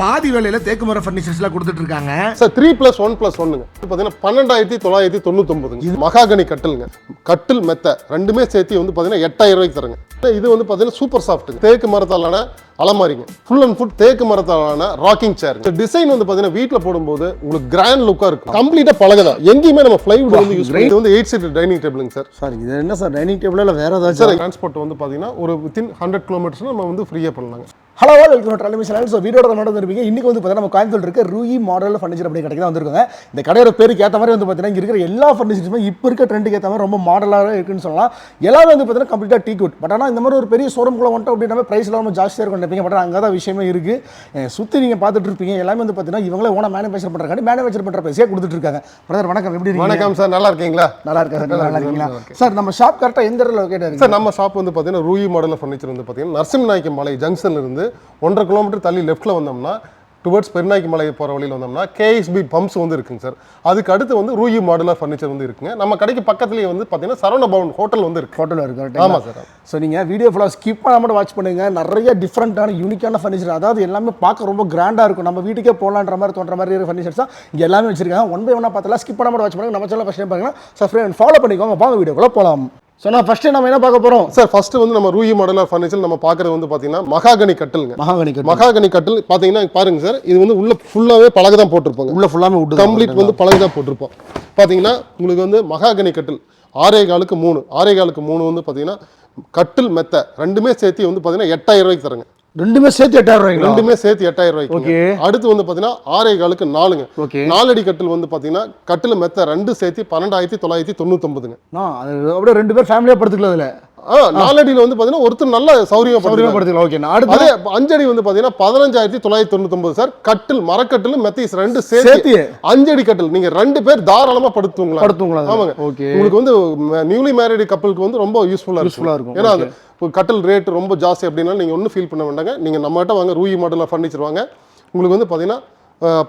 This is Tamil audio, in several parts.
பாதி வேலையில தேக்கு மரம் ஃபர்னிச்சர்ஸ்லாம் கொடுத்துட்டு இருக்காங்க sir three plus one plus ஒன்னுங்க இது பார்த்தீங்கன்னா பன்னெண்டாயிரத்தி தொள்ளாயிரத்தி தொண்ணூத்தொம்பதுங்க இது மகாகனி கட்டிலுங்க. கட்டில் மெத்த ரெண்டுமே சேர்த்து வந்து பார்த்தீங்கன்னா எட்டாயிரம் ரூபாய்க்கு தருங்க. இது வந்து பார்த்தீங்கன்னா சூப்பர் சாஃப்ட்டுங்க தேக்கு மரத்தாலான அலமாரிங்க. ஃபுல் அண்ட் ஃபுல் தேக்கு மரத்தாலான ராக்கிங் சேர் இந்த டிசைன் வந்து பார்த்தீங்கன்னா வீட்டில் போடும்போது உங்களுக்கு கிராண்ட் லுக்காக இருக்கும். கம்ப்ளீட்டாக பழகதான் எங்கேயுமே நம்ம ஃப்ளைவுட் வந்து யூஸ் பண்ணி இது வந்து எயிட் சீட் டைனிங் டேபிளுங்க சார். சார் இது என்ன சார் டைனிங் டேபிள் இல்லை வேற ஏதாச்சும்? சார் டிரான்ஸ்போர்ட் வந்து பார்த்தீங்கன்னா ஒரு வித்தின் ஹண்ட்ரட் கிலோமீட்டர்ஸ் நம்ம வந்து ஃப்ரீயாக பண்ணலாங்க. Hello welcome trolley channel so வீடியோட நடந்து இருப்பீங்க இன்னைக்கு வந்து பார்த்தீங்கன்னா நம்ம கோயம்புத்தூர் இருக்க ரூயி மாடல் ஃபர்னிச்சர் அப்படி கடைக்கு தான் வந்திருக்காங்க. இந்த கடையோட பேருக்கு ஏற்ற மாதிரி வந்து பார்த்தீங்கன்னா இங்க இருக்கிற எல்லா ஃபர்னிச்சர்ஸுமே இப்போ இருக்க ட்ரெண்டுக்கு ஏற்ற மாதிரி ரொம்ப மாடலாக இருக்குன்னு சொல்லலாம். எல்லாமே வந்து பார்த்தீங்கன்னா கம்ப்ளீட்டாக டீ குட் பட் ஆனால் இந்த மாதிரி ஒரு பெரிய ஷோரூம்குள்ள வந்துட்டோம் அப்படின்னா ப்ரைஸ் ரொம்ப ஜாஸ்தியாக இருக்கும் நினைப்பீங்க. பட் அங்கே தான் விஷயமே இருக்குது சுற்றி நீங்கள் பார்த்துட்டு இருப்பீங்க. எல்லாமே வந்து பார்த்தீங்கன்னா இவங்களே ஓன மேனுஃபேக்சர் பண்ணுறாங்க மேனுஃபேக்சர் பண்ணுற பைசே கொடுத்துட்டு இருக்காங்க. பிரதர் வணக்கம். எப்படி இருக்கீங்க? வணக்கம் சார் நல்லா இருக்கீங்களா? நல்லா இருக்கா நல்லா இருக்கீங்களா? சார் நம்ம ஷாப் கரெக்டாக எந்த இடத்துல லொக்கேட் இருக்கு சார் நம்ம ஷாப் வந்து பார்த்தீங்கன்னா ரூயி மாடல் ஃபர்னிச்சர் வந்து பார்த்தீங்கன்னா நரசிம்மநாயக்கி மலை ஜங்ஷன்ல இருந்து ஒன்றரை கிலோமீட்டர் தள்ளி லெஃப்ட்ல வந்தோம்னா டுவர்ட்ஸ் பெருநாய்க்கு மலை போகிற வழியில் வந்தோம்னா கேஎஸ்பி பம்ப்ஸ் வந்து இருக்குங்க சார் அதுக்கு அடுத்து வந்து ரூயி மாடுலர் ஃபர்னிச்சர் வந்து இருக்குங்க. நம்ம கடைக்கு பக்கத்துலேயே வந்து பார்த்தீங்கன்னா சரவண பவன் ஹோட்டல் வந்து இருக்கு. ஹோட்டலில் இருக்கு ஆமா சார் ஸோ நீங்கள் வீடியோ ஃபுல்லாக ஸ்கிப் பண்ணாமல் வாட்ச் பண்ணுங்க. நிறைய டிஃப்ரெண்ட்டான யூனிக்கான ஃபர்னிச்சர் அதாவது எல்லாமே பார்க்க ரொம்ப கிராண்டாக இருக்கும். நம்ம வீட்டுக்கே போகலான்ற மாதிரி தோன்ற மாதிரி இருக்கிற ஃபர்னிச்சர்ஸ் தான் இங்கே எல்லாமே வச்சிருக்காங்க. ஒன் பை ஒன்னாக பார்த்தலாம் ஸ்கிப் பண்ணாமல் வாட்ச் பண்ணுங்க. நம்ம சேனல் ஃபஸ்ட் டைம் பாருங்கன்னா சப்ஸ்கிரைப் ஃபாலோ பண்ணிக்கோங்க. வாங்க வீடியோக்குள்ள போகலாம் ஸோ நான் ஃபஸ்ட்டு நம்ம என்ன பார்க்க போகிறோம் சார் ஃபர்ஸ்ட் வந்து நம்ம ரூயி மாடலர் ஃபர்னிச்சர் நம்ம பார்க்கறது வந்து பார்த்தீங்கன்னா மகாகனி கட்டிலுங்க. மகாகனி கட்டு மகாகனி கட்டில் பார்த்தீங்கன்னா பாருங்க சார் இது வந்து உள்ள ஃபுல்லாகவே பழகு தான் போட்டிருப்பாங்க. உள்ள ஃபுல்லாமே விட்டு கம்ப்ளீட் வந்து பழகு தான் போட்டிருப்போம். பார்த்தீங்கன்னா உங்களுக்கு வந்து மகாகனி கட்டில் ஆறே காலுக்கு மூணு ஆறே காலுக்கு மூணு வந்து பார்த்தீங்கன்னா கட்டில் மெத்த ரெண்டுமே சேர்த்து வந்து பார்த்தீங்கன்னா எட்டாயிரம் ரூபாய்க்கு தருங்க. ரெண்டுமே சேர்த்து எட்டாயிரம் ரூபாய்ங்களா? ரெண்டுமே சேர்த்து எட்டாயிரம் ரூபாய்க்கு. அடுத்து வந்து பார்த்தீங்கன்னா ஆறே காலுக்கு நாலுங்க. ஓகே. நாலடி கட்டில் வந்து பார்த்தீங்கன்னா கட்டில் மெத்த ரெண்டு சேர்த்து பன்னெண்டாயிரத்தி தொள்ளாயிரத்தி தொண்ணூத்தொம்பதுங்க. அப்படியே ரெண்டு பேர் ஃபேமிலியாக படுத்துக்கலாம் அதில். ஆ நாலடியில் வந்து பார்த்தீங்கன்னா ஒருத்தர் நல்ல சௌரியமா சௌரியமாக படுத்துக்கலாம் ஓகே அடுத்து அஞ்சடி வந்து பார்த்தீங்கன்னா பதினஞ்சாயிரத்தி தொள்ளாயிரத்தி தொண்ணூத்தொம்பது சார். கட்டில் மரக்கட்டில் மெத்தீஸ் ரெண்டு சேர்த்து அஞ்சடி கட்டில். நீங்க ரெண்டு பேர் தாராளமா படுத்துவங்களா படுத்துங்களா ஆமாங்க. ஓகே. உங்களுக்கு வந்து நியூலி மேரிடு கப்பலுக்கு வந்து ரொம்ப யூஸ்ஃபுல்லா இருக்கும். யூஸ்ஃபுல்லாக இருக்கும். ஏன்னா இப்போ கட்டில் ரேட் ரொம்ப ஜாஸ்தி அப்படின்னா நீங்க ஒன்றும் ஃபீல் பண்ண வேண்டாங்க. நீங்க நம்மகிட்ட வாங்க ரூயி மாடலில் ஃபர்னிச்சர் வாங்க. உங்களுக்கு வந்து பார்த்தீங்கன்னா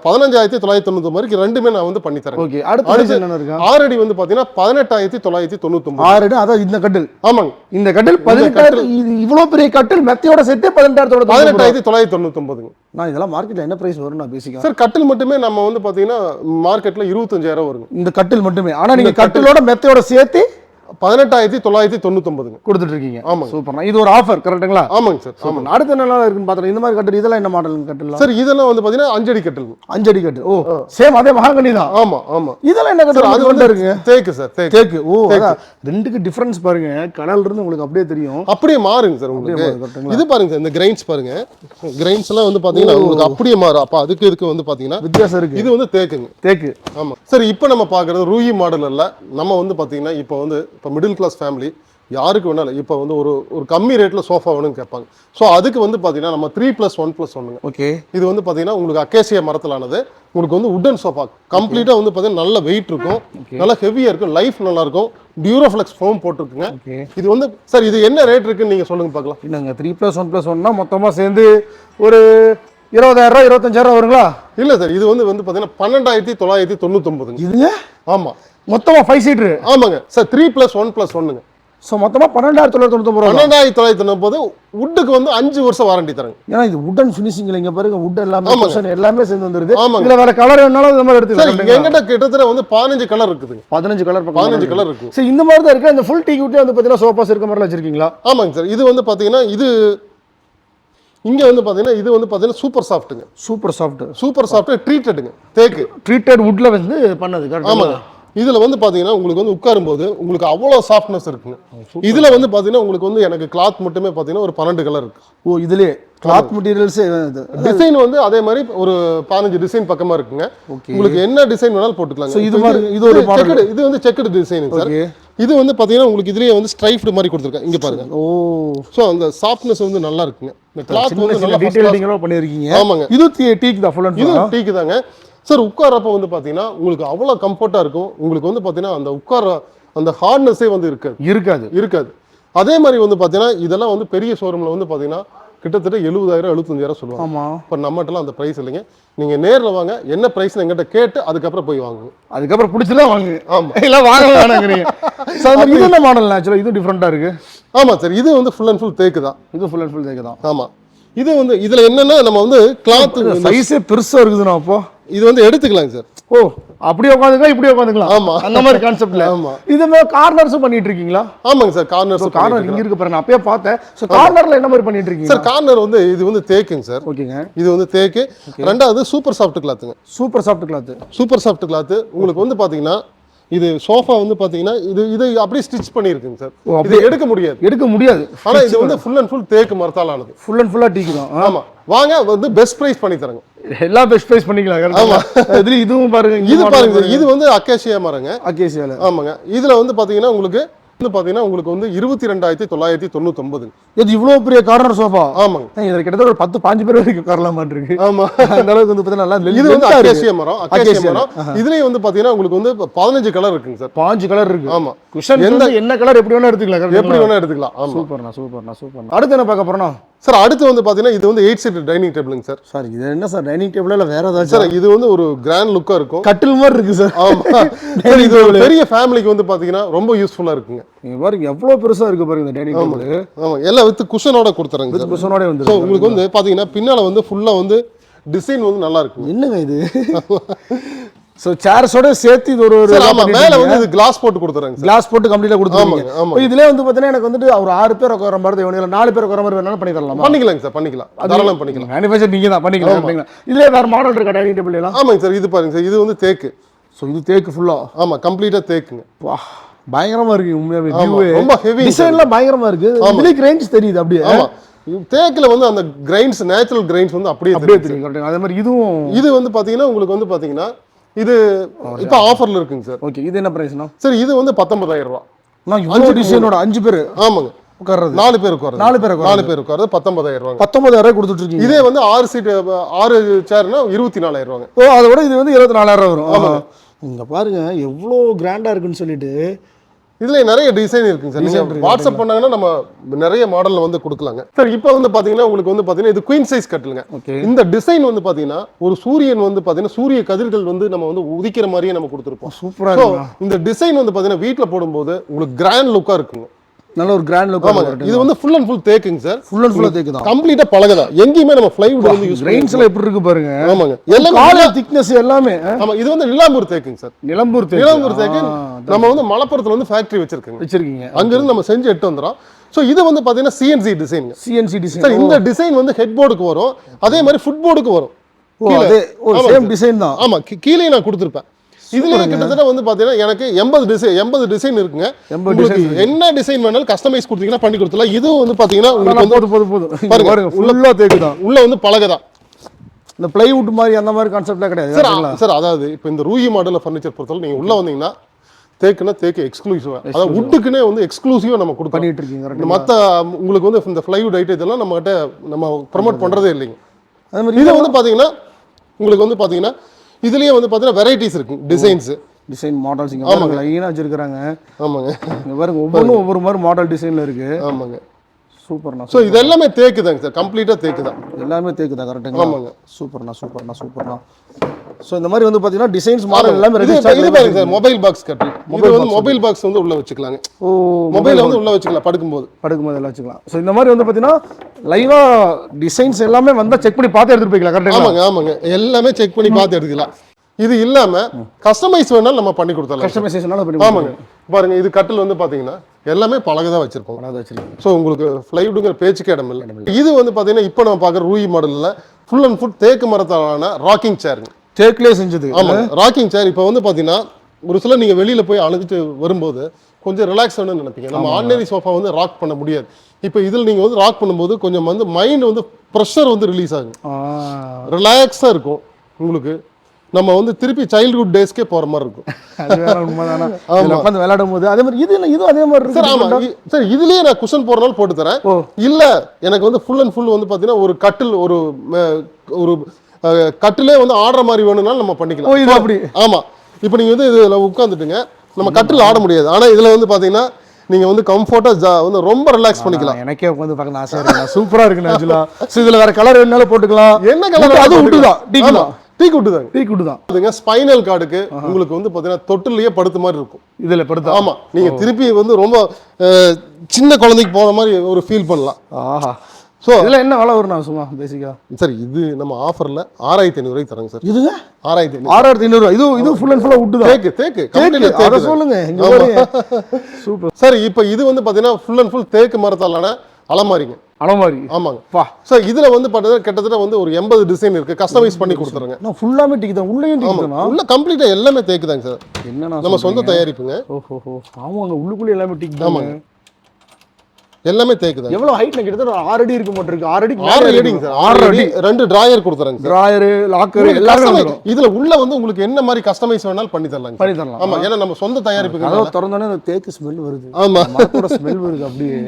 பதினஞ்சாயிரத்தி தொள்ளாயிரத்தி தொண்ணூத்தொம்பது வரைக்கும் ரெண்டுமே நான் வந்து பண்ணி தரேன். ஓகே அடுத்து என்ன இருக்கா? ஆறடி வந்து பார்த்தீங்கன்னா பதினெட்டாயிரத்தி தொள்ளாயிரத்தி தொண்ணூத்தொம்பது. ஆறு அடி, அதான் இந்த கட்டில். ஆமாங்க. இந்த கட்டில் பதினெட்டாயிரம் இது இவ்வளோ பெரிய கட்டில் மெத்தையோட சேர்த்து பதினெட்டாயிரத்தோட பதினெட்டாயிரத்தி தொள்ளாயிரத்தி தொண்ணூத்தொம்பதுங்க. நான் இதெல்லாம் மார்க்கெட்ல என்ன பிரைஸ் வரும் நான் பேசிக்கலாம் சார் கட்டில் மட்டுமே நம்ம வந்து பார்த்தீங்கன்னா மார்க்கெட்ல இருபத்தஞ்சாயிரம் வருங்க இந்த கட்டில் மட்டுமே. ஆனா நீங்க கட்டிலோட மெத்தையோட சேர்த்து பதினெட்டாயிரத்தி தொள்ளாயிரத்தி தொண்ணூத்தொம்பதுங்க. கொடுத்துட்டு இருக்கீங்க ஆமாங்க. சூப்பர். இது ஒரு ஆஃபர் கரெக்ட்டுங்களா ஆமாங்க சார் ஆமாங்க. அடுத்து என்ன இருக்குன்னு பார்த்தோம் இந்த மாதிரி கட்டில் இதெல்லாம் என்ன மாடல் கட்டில் சார் இதெல்லாம் வந்து பார்த்தீங்கன்னா அஞ்சடி கட்டில் அஞ்சடி கட்டில். ஓ சேம் அதே மகாங்கனி தான்? ஆமா ஆமா. இதெல்லாம் என்ன கட்டில்? சார் அது வந்து இருக்குங்க தேக்கு சார் தேக்கு. ஓ ரெண்டுக்கு டிஃபரன்ஸ் பாருங்க. கடல்ல இருந்து உங்களுக்கு அப்படியே தெரியும். அப்படியே மாறுங்க சார் உங்களுக்கு? இது பாருங்க சார் இந்த கிரைன்ஸ் பாருங்க. கிரைன்ஸ் எல்லாம் வந்து பாத்தீங்கன்னா உங்களுக்கு அப்படியே மாறும். அப்ப அதுக்கு இதுக்கு வந்து பாத்தீங்கன்னா வித்தியாசம் இருக்கு. இது வந்து தேக்குங்க. தேக்கு. ஆமா. சார் இப்போ நம்ம பார்க்குறது ரூயி மாடல் இல்ல நம்ம வந்து பாத்தீங்கன்னா இப்போ வந்து இப்போ மிடில் கிளாஸ் ஃபேமிலி யாருக்கு வேணாலும் இப்போ வந்து ஒரு ஒரு கம்மி ரேட்ல சோஃபா வேணும்னு கேட்பாங்க. ஸோ அதுக்கு வந்து பாத்தீங்கன்னா நம்ம த்ரீ ப்ளஸ் ஒன் ப்ளஸ் ஒன்னுங்க ஓகே இது வந்து பாத்தீங்கன்னா உங்களுக்கு அக்கேசியா மரத்திலானது. உங்களுக்கு வந்து உட்டன் சோஃபா கம்ப்ளீட்டா வந்து பாத்தீங்கன்னா நல்ல வெயிட் இருக்கும். நல்லா ஹெவியா இருக்கும். லைஃப் நல்லா இருக்கும் டியூரோஃப்ளெக்ஸ் ஃபோம் போட்டிருக்குங்க இது வந்து சார் இது என்ன ரேட் இருக்குன்னு நீங்க சொல்லுங்க பார்க்கலாம். என்னங்க த்ரீ ப்ளஸ் ஒன் ப்ளஸ் ஒன்னா மொத்தமா சேர்ந்து ஒரு இருபதாயிரம் ரூபா இருபத்தஞ்சாயிரம் வருங்களா? இல்ல சார் இது வந்து வந்து பாத்தீங்கன்னா பன்னெண்டாயிரத்தி தொள்ளாயிரத்தி தொண்ணூத்தொன்பதுங்க. இதுங்க? ஆமா. மொத்தமா ஃபைவ் சீட்ரு ஆமாங்க. Sir three plus one plus ஒன்னுங்க so மொத்தமா பன்னெண்டாயிரத்தி தொள்ளாயிரத்தி தொண்ணூத்தொம்பது பன்னெண்டாயிரத்தி தொள்ளாயிரத்தி தொண்ணூறு வுட்டுக்கு வந்து அஞ்சு வருஷம் வாரண்டி தரேங்க. ஏன்னா இது உட்டன் ஃபினிஷிங்ல இங்க பாருங்க உட் எல்லாமே எல்லாமே சேர்ந்து வந்துருது. இதுல வேற கலர் வேணாலும் இந்த மாதிரி எடுத்துக்கலாம். எங்கிட்ட கிட்டத்தட்ட வந்து பதினஞ்சு கலர் இருக்குதுங்க. பதினஞ்சு கலர் பதினஞ்சு கலர் இருக்கு. சரி இந்த மாதிரி தான் இருக்கு. இந்த ஃபுல் டீ குட்டே வந்து பார்த்தீங்கன்னா சோஃபாஸ் இருக்க மாதிரிலாம் வச்சிருக்கீங்களா? ஆமாங்க சார் இது வந்து பாத்தீங்கன்னா இது இங்க வந்து பாத்தீங்கன்னா இது வந்து பாத்தீங்கன்னா சூப்பர் சாஃப்ட்டுங்க சூப்பர் சாஃப்ட் சூப்பர் சாஃப்ட் ட்ரீட்டடுங்க தேக்கு ட்ரீட்டட் வுட்ல வந்து பண்ணது ஆமாங்க. இதுல வந்து பாத்தீங்கன்னா உங்களுக்கு வந்து உட்காரும்போது உங்களுக்கு அவ்வளவு சாஃப்ட்னஸ் இருக்குங்க. இதுல வந்து பாத்தீங்கன்னா உங்களுக்கு வந்து எனக்கு கிளாத் மட்டுமே பாத்தீங்கன்னா ஒரு பன்னெண்டு கலர் இருக்கு. ஓ இதுலயே கிளாத் மெட்டீரியல்ஸே டிசைன் வந்து அதே மாதிரி ஒரு பதினஞ்சு டிசைன் பக்கமா இருக்குங்க. உங்களுக்கு என்ன டிசைன் வேணாலும் போட்டுக்கலாங்க. So, இது மாதிரி- இது ஒரு checkered- இது வந்து செக்கடு டிசைன் சார் இது வந்து பாத்தீங்கன்னா உங்களுக்கு இதுலயே வந்து ஸ்ட்ரைப்டு மாதிரி கொடுத்துருக்கேன். இங்க பாருங்க. ஓ. சோ அந்த சாஃப்ட்னஸ் வந்து நல்லா இருக்குங்க. இந்த கிளாத் வந்து நல்லா பண்ணிருக்கீங்க? ஆமாங்க. இது டீக் தான் ஃபுல் அண்ட் இது டீக்கு தாங்க. சார் உட்காரப்ப வந்து பாத்தீங்கன்னா உங்களுக்கு அவ்வளவு கம்ஃபர்ட்டா இருக்கும். உங்களுக்கு வந்து பாத்தீங்கன்னா அந்த உட்கார அந்த ஹார்ட்னஸே வந்து இருக்காது. இருக்காது. இருக்காது. அதே மாதிரி வந்து பாத்தீங்கன்னா இதெல்லாம் வந்து பெரிய ஷோரூம்ல வந்து பாத்தீங்கன்னா கிட்டத்தட்ட எழுபதாயிரம் எழுபத்தஞ்சாயிரம் சொல்லுவாங்க. ஆமா. இப்போ நம்மகிட்டலாம் அந்த ப்ரைஸ் இல்லைங்க. நீங்க நேர்ல வாங்க என்ன ப்ரைஸ் எங்கிட்ட கேட்டு அதுக்கப்புறம் போய் வாங்குங்க. அதுக்கப்புறம் பிடிச்சலாம் வாங்கு ஆமா. இல்ல வாங்க வேணாங்கிறீங்க. மாதிரி இது என்ன மாடல் ஆக்சுவலாக இது டிஃப்ரெண்டா இருக்கு. ஆமா சார். இது வந்து ஃபுல் அண்ட் ஃபுல் தேக்கு தான். இது ஃபுல் அண்ட் ஃபுல் தேக்கு தான். ஆமா. இது வந்து இதுல என்னன்னா நம்ம வந்து கிளாத் சைஸே பெருசா இருக்குதுண்ணா அப்போ. இது வந்து எடுத்துக்கலாங்க சார். ஓ அப்படியே உட்காந்துக்கலாம் இப்படி உட்காந்துக்கலாம். ஆமா. அந்த மாதிரி கான்செப்ட்ல ஆமா. இது மாதிரி கார்னர்ஸும் பண்ணிட்டு இருக்கீங்களா? ஆமாங்க சார் கார்னர்ஸ் கார்னர் இங்க இருக்கு பாருங்க நான் அப்பயே பார்த்தேன். ஸோ கார்னர்ல என்ன மாதிரி பண்ணிட்டு இருக்கீங்க? சார் கார்னர் வந்து இது வந்து தேக்குங்க சார். ஓகேங்க. இது வந்து தேக்கு. ரெண்டாவது super soft கிளாத்துங்க super soft cloth super soft cloth உங்களுக்கு வந்து பாத்தீங்கன்னா இது சோஃபா வந்து பாத்தீங்கன்னா இது இது அப்படியே ஸ்டிச் பண்ணியிருக்குங்க சார் இது. எடுக்க முடியாது. எடுக்க முடியாது. ஆனா இது வந்து ஃபுல் அண்ட் ஃபுல் தேக்கு மரத்தால் ஆனது. ஃபுல் அண்ட் ஃபுல்லா டீக்கு தான் ஆ. ஆமா. வாங்க வந்து பெஸ்ட் பிரைஸ் பண்ணி தரேங்க. எல்லா பெஸ்ட் ப்ரைஸ் பண்ணிக்கலாம் ஆமா. இதுல இதுவும் பாருங்க இது பாருங்க இது வந்து அக்கேஷியா மரங்க. அகேசியால ஆமாங்க. இதுல வந்து பாத்தீங்கன்னா உங்களுக்கு வந்து பாத்தீங்கன்னா உங்களுக்கு வந்து இருபத்தி ரெண்டாயிரத்தி தொள்ளாயிரத்தி தொண்ணூத்தொன்பது. இது இவ்வளவு பெரிய கார்னர் சோஃபா? ஆமாங்க. இதுல கிட்டத்தட்ட ஒரு பத்து பாஞ்சு பேர் வரைக்கும் உட்காரலாம் இருக்கு ஆமா. அந்த அளவுக்கு வந்து பார்த்தீங்கன்னா நல்லா இது வந்து. அக்கேசியா மரம் Acacia. மரம். இதுலயும் வந்து பாத்தீங்கன்னா உங்களுக்கு வந்து பதினஞ்சு கலர் இருக்குங்க சார். பாஞ்சு கலர் இருக்கு. ஆமா. குஷன் எந்த- என்ன கலர் எப்படி வேணா எடுத்துக்கலாம். எப்படி? வேணா எடுத்துக்கலாம். சூப்பர்ண்ணா சூப்பர்ண்ணா சூப்பர்ண்ணா. அடுத்து என்ன பார்க்க போறோம்னா? சார் அடுத்து வந்து பாத்தீங்கன்னா இது வந்து எயிட் சீட் டைனிங் டேபிளுங்க சார். சார் இது என்ன சார் டைனிங் டேபிள் இல்ல வேற ஏதாச்சும்? சார் இது வந்து ஒரு கிராண்ட் லுக்கா இருக்கும். கட்டில் மாதிரி இருக்கு சார். ஆமா. சார் இது ஒரு பெரிய ஃபேமிலிக்கு வந்து பாத்தீங்கன்னா ரொம்ப யூஸ்ஃபுல்லா இருக்குங்க. நீங்க பாருங்க எவ்வளவு பெருசா இருக்கு பாருங்க இந்த டைனிங் டேபிள் ஆமா. எல்லாம் வித் குஷனோட கொடுத்துறேங்க சார். குஷனோட வந்து உங்களுக்கு வந்து பாத்தீங்கன்னா பின்னால வந்து ஃபுல்லா வந்து டிசைன் வந்து நல்லா இருக்குங்க. என்னங்க இது? ஸோ சேர்ஸோட சேர்த்து இது ஒரு மேல வந்து இது கிளாஸ் போட்டு கொடுத்துறேங்க கிளாஸ் போட்டு கம்ப்ளீட்டா கொடுத்துருவாங்க இதுலயே வந்து பார்த்தீங்கன்னா எனக்கு வந்துட்டு ஒரு ஆறு பேர் உட்கார மாதிரி வேணும். இல்ல நாலு பேர் உட்கார மாதிரி வேணாலும் பண்ணி தரலாமா? பண்ணிக்கலாங்க சார் பண்ணிக்கலாம். தாராளம் பண்ணிக்கலாம். மேனுஃபேக்சர் நீங்க தான் பண்ணிக்கலாம் பண்ணிக்கலாம். இதுல வேற மாடல் இருக்கா டைனிங் டேபிள் எல்லாம்? ஆமாங்க சார் இது பாருங்க சார் இது வந்து தேக்கு. ஸோ இது தேக்கு ஃபுல்லா ஆமா கம்ப்ளீட்டா தேக்குங்க. வா பயங்கரமா இருக்கு வியூ ரொம்ப heavy டிசைன்லாம் பயங்கரமா இருக்கு. இதுலயே ரேஞ்ச் தெரியுது அப்படியே. ஆமா. தேக்குல வந்து அந்த கிரைன்ஸ் நேச்சுரல் கிரைன்ஸ் வந்து அப்படியே அப்படியே தெரியும் அதே மாதிரி இதுவும் இது வந்து பாத்தீங்கன்னா உங்களுக்கு வந்து பாத்தீங்கன்னா இது இப்போ ஆஃபர்ல இருக்குங்க சார். ஓகே இது என்ன பிரைஸ்னா சார் இது வந்து பத்தொன்பதாயிரம் ரூபா நான் இவ்வளோ டிசைனோட அஞ்சு பேர்? ஆமாங்க. உட்கார்றது. நாலு பேர் உட்காருது நாலு பேர். நாலு பேர் உட்காருது பத்தொன்பதாயிரம் ரூபாங்க பத்தொன்பதாயிரம் ரூபாய் கொடுத்துட்டு இருக்கீங்க இதே வந்து ஆறு சீட் ஆறு சேர்னா இருபத்தி நாலாயிரம் ரூபாங்க ஓ அதை விட இது வந்து இருபத்தி நாலாயிரம் வரும் ஆமா இங்க பாருங்க எவ்வளோ கிராண்டா இருக்குன்னு சொல்லிட்டு இதுல நிறைய டிசைன் இருக்குங்க சார். நீங்க வாட்ஸ்அப் பண்ணாங்கன்னா நம்ம நிறைய மாடல்ல வந்து கொடுக்கலாங்க. சார் இப்போ வந்து பாத்தீங்கன்னா உங்களுக்கு வந்து பாத்தீங்கன்னா இது குயின் சைஸ் கட்டலுங்க. இந்த டிசைன் வந்து பாத்தீங்கன்னா ஒரு சூரியன் வந்து பாத்தீங்கன்னா சூரிய கதிர்கள் வந்து நம்ம வந்து உதிக்கிற மாதிரியே நம்ம கொடுத்துருப்போம். சூப்பரா ஸோ இருக்கு இந்த டிசைன் வந்து பாத்தீங்கன்னா வீட்ல போடும்போது உங்களுக்கு கிராண்ட் லுக்கா இருக்குங்க. நல்ல ஒரு கிராண்ட் லுக் ஆமாங்க. இது வந்து ஃபுல் அண்ட் ஃபுல் தேக்குங்க சார் ஃபுல் அண்ட் ஃபுல்லா தேக்கு தான் கம்ப்ளீட்டா பழகதா எங்கேயுமே நம்ம ஃப்ளைவுட் வந்து யூஸ் கிரெயின்ஸ்ல எப்படி இருக்கு பாருங்க? ஆமாங்க. எல்லாமே கால திக்னஸ் எல்லாமே ஆமா இது வந்து நிலாம்பூர் தேக்குங்க சார் நிலம்பூர் தேக்கு நிலாம்பூர் தேக்கு நம்ம வந்து மலப்புரத்துல வந்து ஃபேக்டரி வச்சிருக்கோங்க. வச்சிருக்கீங்க. அங்கிருந்து நம்ம செஞ்சு எட்டு வந்துடும் ஸோ இது வந்து பாத்தீங்கன்னா CNC design CNC design sir இந்த டிசைன் வந்து ஹெட் போர்டுக்கு வரும். அதே மாதிரி ஃபுட் போர்டுக்கு வரும் சேம் டிசைன் தான். ஆமா கீழே நான் கொடுத்துருப்பேன். இதுலயே கிட்டத்தட்ட வந்து பாத்தீங்கன்னா எனக்கு எண்பது டிசைன் எண்பது டிசைன் இருக்குங்க. 80 உங்களுக்கு என்ன டிசைன் வேணாலும் கஸ்டமைஸ் கொடுத்தீங்கன்னா பண்ணி கொடுத்துலாம் இதுவும் வந்து பாத்தீங்கன்னா உங்களுக்கு வந்து போதும் போதும் பாருங்க, பாருங்க ஃபுல்லா தேக்கு தான் உள்ள வந்து பழகதான் இந்த பிளைவுட் மாதிரி அந்த மாதிரி கான்செப்ட்லாம் கிடையாது. சார் அதாவது இப்போ இந்த ரூயி மாடல் ஃபர்னிச்சர் பொறுத்தவரை நீங்க உள்ள வந்தீங்கன்னா தேக்குன்னா தேக்கு எக்ஸ்க்ளூசிவா அதாவது உட்டுக்குன்னே வந்து எக்ஸ்க்ளூசிவா நம்ம கொடுப்போம் பண்ணிட்டு இருக்கீங்க மத்த உங்களுக்கு வந்து இந்த ஃப்ளைவுட் ஐட்டம் இதெல்லாம் நம்ம கிட்ட நம்ம ப்ரமோட் பண்றதே இல்லைங்க. அதே மாதிரி இது வந்து பாத்தீங்கன்னா உங்களுக்கு வந்து பாத்தீங்கன்னா இதுலயே வந்து பாத்தீங்கன்னா வெரைட்டிஸ் இருக்கு டிசைன்ஸ் டிசைன் மாடல்ஸ் இங்க பாருங்க லைனா வச்சிருக்காங்க. ஆமாங்க. இங்க பாருங்க ஒவ்வொன்றும் ஒவ்வொரு மாதிரி மாடல் டிசைன்ல இருக்கு. ஆமாங்க. சூப்பர்ண்ணா ஸோ இது எல்லாமே தேக்கு தாங்க சார் கம்ப்ளீட்டா தேக்கு தான் எல்லாமே தேக்கு தான் கரெக்டுங்களா ஆமாங்க. சூப்பர்ண்ணா சூப்பர்ண்ணா சூப்பர்ண்ணா ஸோ இந்த மாதிரி வந்து பார்த்தீங்கன்னா டிசைன்ஸ் மாடல் எல்லாமே இது ரெடி இது பாருங்க சார் மொபைல் பாக்ஸ் கட்டு. இது வந்து மொபைல் பாக்ஸ் வந்து உள்ள வச்சுக்கலாங்க. ஓ மொபைல் வந்து உள்ள வச்சுக்கலாம் படுக்கும்போது. படுக்கும்போது எல்லாம் வச்சுக்கலாம். ஸோ இந்த மாதிரி வந்து பார்த்தீங்கன்னா லைவா டிசைன்ஸ் எல்லாமே வந்தால் செக் பண்ணி பார்த்து எடுத்துட்டு போய்க்கலாம் கரெக்டுங்களா ஆமாங்க ஆமாங்க. எல்லாமே செக் பண்ணி பார்த்து எடுத்துக்கலாம். இது இல்லாம கஸ்டமைஸ் வேணாலும் நம்ம பண்ணி கொடுத்துடலாம். கஸ்டமைசேஷனால பண்ணி ஆமாங்க. பாருங்க இது கட்டில் வந்து பாத்தீங்கன்னா எல்லாமே பழகதான் வச்சிருப்போம். அதை வச்சிருக்கீங்க ஸோ உங்களுக்கு ஃப்ளைவுட்டுங்கிற பேச்சுக்கே இடம் இல்லை. இது வந்து பாத்தீங்கன்னா இப்போ நம்ம பார்க்குற ரூயி மாடலில் ஃபுல் அண்ட் ஃபுல் தேக்கு மரத்தாலான ராக்கிங் சேருங்க தேக்கிலே செஞ்சது. ஆமாங்க ராக்கிங் சேர் இப்போ வந்து பாத்தீங்கன்னா ஒரு சில நீங்க வெளியில போய் அழுதுட்டு வரும்போது கொஞ்சம் ரிலாக்ஸ் வேணும்னு நினைப்பீங்க. நம்ம ஆர்டினரி சோஃபா வந்து ராக் பண்ண முடியாது. இப்போ இதில் நீங்க வந்து ராக் பண்ணும்போது கொஞ்சம் வந்து மைண்ட் வந்து ப்ரெஷர் வந்து ரிலீஸ் ஆகும். ரிலாக்ஸாக இருக்கும் உங்களுக்கு. நம்ம வந்து திருப்பி சைல்ட்ஹுட் டேஸ்க்கே போற மாதிரி இருக்கும். விளையாடும் போது அதே மாதிரி இது இதுவும் அதே மாதிரி சார் ஆமா. சார் இதுலயே நான் குஷன் போறனால போட்டு தரேன். இல்ல எனக்கு வந்து ஃபுல் அண்ட் ஃபுல் வந்து பாத்தீங்கன்னா ஒரு கட்டில் ஒரு ஒரு கட்டிலே வந்து ஆடுற மாதிரி வேணும்னாலும் நம்ம பண்ணிக்கலாம். இது அப்படி. ஆமா. இப்போ நீங்க வந்து இதுல உட்காந்துட்டுங்க நம்ம கட்டில் ஆட முடியாது. ஆனா இதுல வந்து பாத்தீங்கன்னா நீங்க வந்து கம்ஃபர்ட்டா வந்து ரொம்ப ரிலாக்ஸ் பண்ணிக்கலாம். எனக்கே உட்காந்து பார்க்கணும் ஆசையா இருக்கு. சூப்பரா இருக்கு ஆக்சுவலா ஸோ இதுல வேற கலர் வேணாலும் போட்டுக்கலாம். என்ன கலர் அது உட்டு தான் டீக்கு தான் டீ குட்டு தாங்க டீ குட்டு தான் அதுங்க ஸ்பைனல் கார்டுக்கு உங்களுக்கு வந்து பாத்தீங்கன்னா தொட்டிலேயே படுத்த மாதிரி இருக்கும். இதுல படுத்தா? ஆமா. நீங்க திருப்பி வந்து ரொம்ப சின்ன குழந்தைக்கு போற மாதிரி ஒரு ஃபீல் பண்ணலாம். ஆஹா. ஸோ இதில் என்ன விலை வரும் நான் சும்மா பேசிக்கா சார் இது நம்ம ஆஃபரில் ஆறாயிரத்தி ஐநூறுவாய்க்கு தரங்க சார் இதுங்க? ஆறாயிரத்தி ஐநூறு. ஆறாயிரத்தி ஐநூறுரூவா இது இது ஃபுல் அண்ட் ஃபுல்லாக விட்டு தேக்கு தேக்கு. அதை தேக்கு தான். சொல்லுங்க சூப்பர் சார் இப்போ இது வந்து பார்த்தீங்கன்னா ஃபுல் அண்ட் ஃபுல் தேக்கு மரத்தாலான அலமாரிங்க. அலமாரி. ஆமாங்க. பா சார் இதில் வந்து பார்த்தீங்கன்னா கிட்டத்தட்ட வந்து ஒரு எண்பது டிசைன் இருக்கு. கஸ்டமைஸ் பண்ணி கொடுத்துருங்க நான் ஃபுல்லாமே டிக்கி தான் உள்ளேயும் டிக்கி தானா உள்ள கம்ப்ளீட்டாக எல்லாமே தேக்கு தாங்க சார் என்னண்ணா நம்ம சொந்த தயாரிப்புங்க. ஓஹோ ஆமாங்க உள்ளுக்குள்ளே எல்லாமே டிக்கி தான்? ஆமாங்க. எல்லாமே தேக்கு தாங்க எவ்வளோ ஹைட்ல கிட்டத்தட்ட ஒரு ஆறு அடி இருக்க மாட்டிருக்கு ஆறு அடி ஆறு அடிங்க சார். ஆறு அடி ரெண்டு டிராயர் கொடுத்துறேங்க டிராயரு லாக்கர் எல்லாமே இதுல உள்ள வந்து உங்களுக்கு என்ன மாதிரி கஸ்டமைஸ் வேணாலும் பண்ணி தரலாங்க பண்ணி தரலாம். ஆமா ஏன்னா நம்ம சொந்த தயாரிப்புங்க கதவை திறந்தோடனே அந்த தேக்கு ஸ்மெல் வருது. ஆமா. மரத்தோட ஸ்மெல் வருது அப்படியே.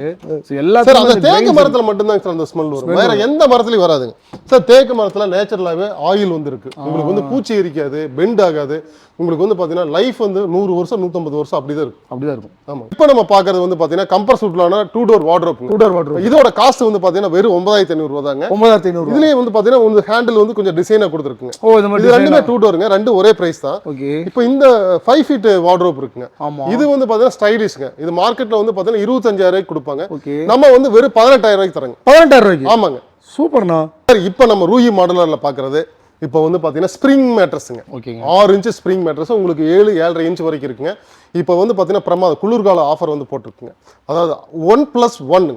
So சார் அந்த தேக்கு மரத்துல மட்டும்தாங்க சார் அந்த ஸ்மெல் வரும். வேற எந்த மரத்துலயும் வராதுங்க. சார் தேக்கு மரத்துல நேச்சுரலாவே ஆயில் வந்து இருக்கு உங்களுக்கு வந்து பூச்சி எரிக்காது பெண்ட் ஆகாது. உங்களுக்கு வந்து பாத்தீங்கன்னா லைஃப் வந்து நூறு வருஷம் நூத்தம்பது வருஷம் அப்படிதான் இருக்கும். அப்படிதான் இருக்கும். ஆமா. இப்போ நம்ம பாக்குறது வந்து பாத்தீங்கன்னா கம்பர் சூட்லான டூ டோர் வார்ட்ரோப் கூடர் வாட்டர் இதோட காஸ்ட் வந்து பாத்தீங்கன்னா வெறும் ஒன்பதாயிரத்தி ஐநூறு ரூபா தாங்க ஒன்பதாயிரத்தி ஐநூறு இதுலயே வந்து பாத்தீங்கன்னா உங்களுக்கு ஹேண்டில் வந்து கொஞ்சம் டிசைனா கொடுத்துருக்குங்க. ஓ இந்த மாதிரி இது ரெண்டுமே டூ டோருங்க ரெண்டு ஒரே பிரைஸ் தான். ஓகே. இப்போ இந்த ஃபைவ் ஃபீட் வார்ட்ரோப் இருக்குங்க. ஆமா. இது வந்து பாத்தீங்கன்னா ஸ்டைலிஷ்ங்க இது மார்க்கெட்ல வந்து பாத்தீங்கன்னா இருபத்தஞ்சாயிரம் கொடுப்பாங்க. நம்ம வந்து வெறும் பதினெட்டாயிரம் ரூபாய்க்கு தரங்க. பதினெட்டாயிரம் ரூபாய்க்கு? ஆமாங்க. சூப்பர்ண்ணா. சார் இப்போ நம்ம ரூயி மாடலர்ல பாக்குறது இப்போ வந்து பாத்தீங்கன்னா ஸ்ப்ரிங் மேட்ரஸுங்க ஓகேங்க ஆறு இன்ச் ஸ்ப்ரிங் மேட்ரஸ் உங்களுக்கு ஏழு ஏழரை இன்ச் வரைக்கும் இருக்குங்க. இப்போ வந்து பார்த்தீங்கன்னா பிரமாத குளிர்கால ஆஃபர் வந்து போட்டிருக்குங்க. அதாவது ஒன் ப்ளஸ் ஒன்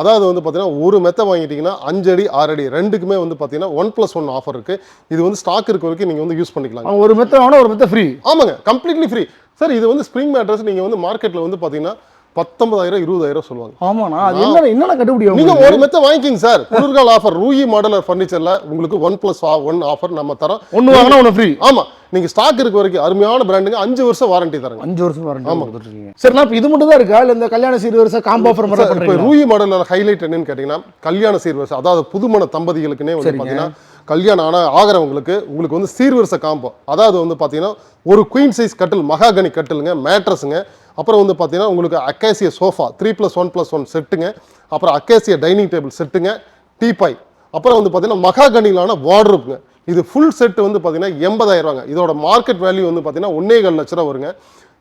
அதாவது வந்து பார்த்தீங்கன்னா ஒரு மெத்த வாங்கிட்டீங்கன்னா அஞ்சு அடி ஆறு அடி ரெண்டுக்குமே வந்து பார்த்தீங்கன்னா ஒன் ப்ளஸ் ஒன் ஆஃபர் இருக்கு. இது வந்து ஸ்டாக் இருக்க வரைக்கும் நீங்கள் வந்து யூஸ் பண்ணிக்கலாம். ஒரு மெத்த வாங்கினா ஒரு மெத்த ஃப்ரீ ஆமாங்க கம்ப்ளீட்லி ஃப்ரீ சார் இது வந்து ஸ்ப்ரிங் மேட்ரஸ் நீங்கள் வந்து மார்க்கெட்டில் வந்து பார்த்தீங்கன்னா பத்தொன்பதாயிரம் இருபதாயிரம் சொல்லுவாங்க. ஆமாண்ணா அது என்ன என்னென்ன கண்டுபிடி நீங்க ஒரு மெத்த வாங்கிக்கிங்க சார். குளிர்கால ஆஃபர் ரூயி மாடலர் ஃபர்னிச்சர்ல உங்களுக்கு ஒன் பிளஸ் ஒன் ஆஃபர் நம்ம தரோம். ஒன்று வாங்கினா ஒன்று ஃப்ரீ ஆமா. நீங்க ஸ்டாக் இருக்க வரைக்கும் அருமையான பிராண்டுங்க அஞ்சு வருஷம் வாரண்டி தரங்க. அஞ்சு வருஷம் வாரண்டி கொடுத்துருக்கீங்க சரிண்ணா இப்போ இது மட்டும் தான் இருக்கா? இல்லை இந்த கல்யாண சீர் வருஷம் காம்போ ஆஃபர் மாதிரி இப்போ ரூயி மாடலர் ஹைலைட் என்னன்னு கேட்டீங்கன்னா கல்யாண சீர்வரிசை அதாவது புதுமண தம்பதிகளுக்குனே வந்து. பாத்தீங்கன்னா கல்யாணம் ஆன ஆகிறவங்களுக்கு உங்களுக்கு வந்து சீர்வரிசை காம்போ அதாவது வந்து பாத்தீங்கன்னா ஒரு குயின் சைஸ் கட்டில் மகாகனி கட்டிலுங்க மேட்ரஸுங்க அப்புறம் வந்து பாத்தீங்கன்னா உங்களுக்கு acacia sofa three plus one plus one செட்டுங்க. அப்புறம் அக்கேசிய டைனிங் டேபிள் செட்டுங்க. டீபாய் அப்புறம் வந்து பாத்தீங்கன்னா மகாகனிலான வார்ட்ரூப்ங்க இது ஃபுல் செட் வந்து பாத்தீங்கன்னா எண்பதாயிரம் ரூபாங்க. இதோட மார்க்கெட் வேல்யூ வந்து பாத்தீங்கன்னா ஒன்னே கால் லட்ச ரூபா வருங்க.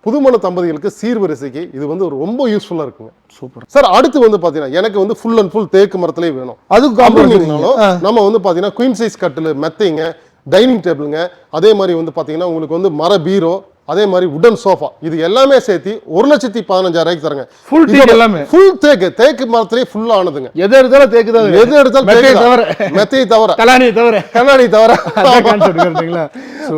புதுமண தம்பதிகளுக்கு சீர்வரிசைக்கு இது வந்து ரொம்ப யூஸ்ஃபுல்லா இருக்குங்க. சூப்பர். சார் அடுத்து வந்து பாத்தீங்கன்னா எனக்கு வந்து ஃபுல் அண்ட் ஃபுல் தேக்கு மரத்திலே வேணும். அதுக்கு காம்போ அப்படின்னாலும் நம்ம வந்து பாத்தீங்கன்னா குயின் சைஸ் கட்டில் மெத்தைங்க டைனிங் டேபிளுங்க அதே மாதிரி வந்து பாத்தீங்கன்னா உங்களுக்கு வந்து மர பீரோ அதே மாதிரி உடன் சோஃபா இது எல்லாமே சேர்த்து ஒரு லட்சத்தி பதினஞ்சாயிரம் தரங்க. ஃபுல் டீக் எல்லாமே. ஃபுல் தேக்கு. தேக்கு மரத்திலே ஃபுல் ஆனதுங்க. எது எடுத்தாலும் தேக்கு தான் எது எடுத்தாலும் தேக்கு தவிர. தான். மெத்தையை தவிர. கல்யாணியை தவிர. கண்ணாடி தவிர.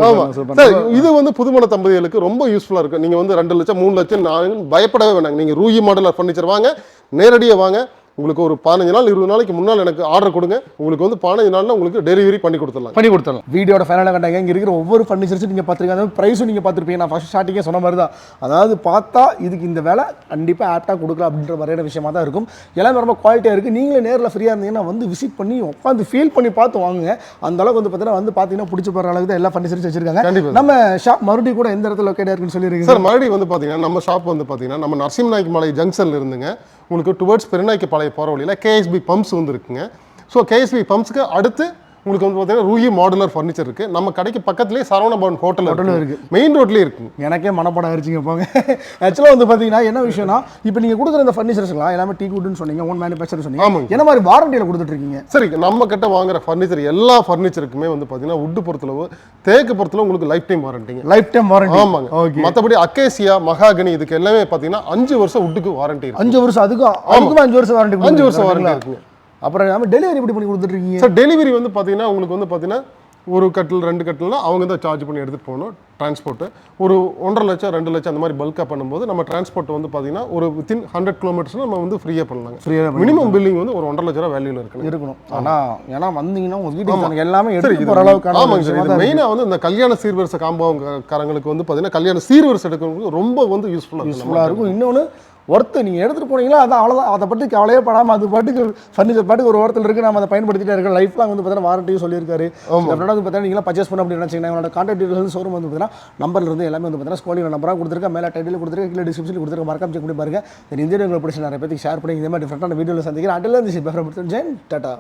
ஆமா. சார் இது வந்து புதுமண தம்பதிகளுக்கு ரொம்ப யூஸ்ஃபுல்லா இருக்கு. நீங்க வந்து ரெண்டு லட்சம் மூணு லட்சம் நான் பயப்படவே வேண்டாங்க நீங்க ரூயி மாடலர் ஃபர்னிச்சர் வாங்க நேரடியா வாங்க. உங்களுக்கு ஒரு பதினஞ்சு நாள் இருபது நாளைக்கு முன்னால் எனக்கு ஆர்டர் கொடுங்க. உங்களுக்கு வந்து பதினஞ்சு நாள்ல உங்களுக்கு டெலிவரி பண்ணி கொடுத்துடலாம். பண்ணி கொடுத்துடலாம். வீடியோட ஃபைனலாக கண்டாங்க. இங்கே இருக்கிற ஒவ்வொரு ஃபர்னிச்சர்ஸும் நீங்கள் பார்த்துருக்கீங்க. அந்த ப்ரைஸும் நீங்கள் பார்த்துருப்பீங்க. நான் ஃபஸ்ட் ஸ்டார்டிங்கே சொன்ன மாதிரி தான். அதாவது பார்த்தா இதுக்கு இந்த விலை கண்டிப்பாக ஆப்டாக கொடுக்கலாம் அப்படின்ற மாதிரியான விஷயமா தான் இருக்கும். எல்லாமே ரொம்ப குவாலிட்டியாக இருக்குது நீங்களே நேரில் ஃப்ரீயாக இருந்தீங்கன்னா வந்து விசிட் பண்ணி உட்காந்து ஃபீல் பண்ணி பார்த்து வாங்குங்க. அந்த அளவுக்கு வந்து பார்த்தீங்கன்னா வந்து பார்த்தீங்கன்னா பிடிச்சி போகிற அளவுக்கு தான் எல்லா ஃபர்னிச்சர்ஸ் வச்சிருக்காங்க. நம்ம ஷாப் மறுபடியும் கூட எந்த இடத்துல லொக்கேட் இருக்குன்னு சொல்லியிருக்கீங்க? சார் மறுபடியும் வந்து பாத்தீங்கன்னா நம்ம ஷாப் வந்து பாத்தீங்கன்னா நம்ம நரசிம்மநாயக்கு மலை ஜங்ஷன்ல இருந்துங்க. உங்களுக்கு டுவர்ட்ஸ் பெருநாய்க்கு பாளைய போற வழியில கேஎஸ்பி பம்ப்ஸ் வந்து இருக்குங்க. ஸோ கேஎஸ்பி பம்ப்ஸ்க்கு அடுத்து உங்களுக்கு வந்து பாத்தீங்கன்னா ரூயி மாடுலர் ஃபர்னிச்சர் இருக்கு. நம்ம கடைக்கு பக்கத்துலேயே சரவண பவன் ஹோட்டல் Hotel இருக்கு. மெயின் ரோட்லயே இருக்குங்க எனக்கே மனப்படம் ஆயிடுச்சுங்க போங்க. ஆக்சுவலாக வந்து பார்த்தீங்கன்னா என்ன விஷயம்னா இப்போ நீங்கள் கொடுக்குற இந்த ஃபர்னிச்சர்ஸ்லாம் எல்லாமே டீ குட்னு சொன்னீங்க ஓன் மேனுஃபேக்சர் சொன்னீங்க. ஆமாங்க. என்ன மாதிரி வாரண்டியில் கொடுத்துட்ருக்கீங்க சரி நம்ம கிட்ட வாங்குற ஃபர்னிச்சர் எல்லா ஃபர்னிச்சருக்குமே வந்து பாத்தீங்கன்னா உட்டு பொறுத்தளவு தேக்கு பொறுத்தளவு உங்களுக்கு லைஃப் டைம் வாரண்டிங்க லைஃப் டைம் வாரண்டி ஆமாங்க. ஓகே மத்தபடி அக்கேசியா மகாகனி இதுக்கு எல்லாமே பாத்தீங்கன்னா அஞ்சு வருஷம் உட்டுக்கு வாரண்டி இருக்கு. அஞ்சு வருஷம் அதுக்கும் அதுக்கும் அஞ்சு வருஷம் வாரண்டி அஞ்சு வருஷம் வாரண்டி இருக்குங்க. அப்புறம் நம்ம டெலிவரி எப்படி பண்ணி கொடுத்துட்ருக்கீங்க? சார் டெலிவரி வந்து பாத்தீங்கன்னா உங்களுக்கு வந்து பாத்தீங்கன்னா ஒரு கட்டில் ரெண்டு கட்டில்னா அவங்க தான் சார்ஜ் பண்ணி எடுத்துட்டு போகணும் டிரான்ஸ்போர்ட் ஒரு ஒன்றரை லட்சம் ரெண்டு லட்சம் அந்த மாதிரி பல்காக பண்ணும்போது நம்ம டிரான்ஸ்போர்ட் வந்து பாத்தீங்கன்னா ஒரு வித்தின் ஹண்ட்ரட் கிலோமீட்டர்ஸ் நம்ம வந்து ஃப்ரீயாக பண்ணலாங்க. ஃப்ரீயாக மினிமம் பில்லிங் வந்து ஒரு ஒன்றரை லட்ச ரூபா வேல்யூல இருக்குங்க இருக்கணும். ஆனா ஏன்னா வந்தீங்கன்னா உங்க வீட்டுக்கு எல்லாமே எடுத்து போகிற அளவுக்கான ஆமாங்க சார் இது இருக்கு. மெயினாக வந்து இந்த கல்யாண சீர்வரிசை காம்பவுக்காரங்களுக்கு வந்து பாத்தீங்கன்னா கல்யாண சீர்வரிசை எடுக்கிறவங்களுக்கு ரொம்ப வந்து யூஸ்ஃபுல்லாக யூஸ்ஃபுல்லாக இருக்கும். இன்னொன்று ஒருத்தர் நீங்கள் எடுத்துகிட்டு போனீங்களா அதான் அவ்வளோதான் அதை பற்றி கவலையே படாமல் அது பாட்டுக்கு ஃபர்னிச்சர் பாட்டுக்கு ஒரு ஓரத்தில் இருக்குது நம்ம அதை பயன்படுத்திட்டே இருக்கோம் லைஃப் லாங் வந்து பார்த்தீங்கன்னா வாரண்டியும் சொல்லியிருக்காரு. அப்படின்னா வந்து பார்த்தீங்கன்னா நீங்களாம் பர்ச்சேஸ் பண்ண அப்படின்னு நினச்சிங்கன்னா என்னோட கான்டாக்ட் டீடைல்ஸ் ஷோரூம் வந்து பார்த்தீங்கன்னா நம்பர்ல இருந்து எல்லாமே வந்து பார்த்தீங்கன்னா ஸ்கோலிங் நம்பராக கொடுத்துருக்கேன். மேலே டைட்டில் கொடுத்துருக்கேன். கீழே டிஸ்கிரிப்ஷனில் கொடுத்துருக்க மறக்காம செக் பண்ணி பாருங்க. இந்த இந்திய உங்களுக்கு பிடிச்ச நிறைய பேருக்கு ஷேர் பண்ணி இதே மாதிரி டிஃப்ரெண்டான வீடியோவில் சந்திக்கிறேன். அட்டில் இருந்து ஜென் டாட்டா